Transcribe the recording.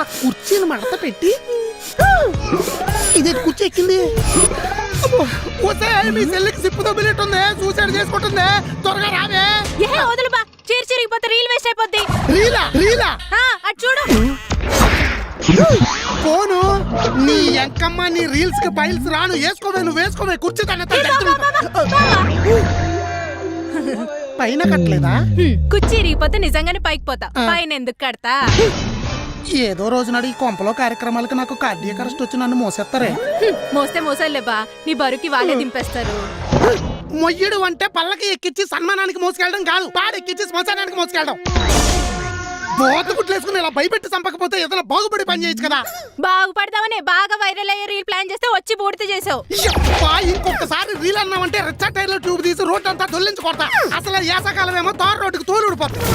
ఆ కుర్చీని మడత పెట్టి ఇదే కుర్చీ ఎక్కింది. మీ చెల్లికి సిప్పు తొమ్మినట్టుంది సూసైడ్ చేసుకుంటుంది. త్వరగా రావే. ఏ వదులు బా చీర చిరిగిపోతే రీల్ వేస్ట్ అయిపోద్ది. రీలా రీలా? అటు చూడు. ఫోను నీ ఎంకమ్మ నీ రీల్స్కి ఫైల్స్ రాను. వేసుకోవే నువ్వు వేసుకోవే కుర్చీ పైన కట్టలేదా? కుర్చీ ఇరిగిపోతే నిజంగానే పైకి పోతా. పైన ఎందుకు కడతా? ఏదో రోజు నాడు ఈ కొంపలో కార్యక్రమాలకు నాకు కార్డియక్ అరెస్ట్ వచ్చి నన్ను మోసేస్తారే? మోస్తే మోసాలే బా. నీ బరుకి వాళ్ళే దింపేస్తారు. మొయ్యడు అంటే పల్లకి ఎక్కించి సన్మానానికి మోసుకెళ్ళడం కాదు. పాడెక్కించి శ్మశానానికి మోసుకెళ్ళడం. బోతగుట్లు వేసుకుని ఇలా భయపెట్టి చంపకపోతే ఏదైనా బాగుపడి పని చేయొచ్చు కదా? బాగా వైరల్ అయ్యే రీల్ ప్లాన్ చేస్తే వచ్చి చేసావు. యబ్బా, ఇంకొకసారి రీల్ అన్నామంటే రిచ్చా టైర్లో ట్యూబ్ తీసి రోడ్ అంతా దొల్లించి కొడతా. అసలు యాసకాలం ఏమో తారు రోడ్డుకి తోలు ఊడిపోతుంది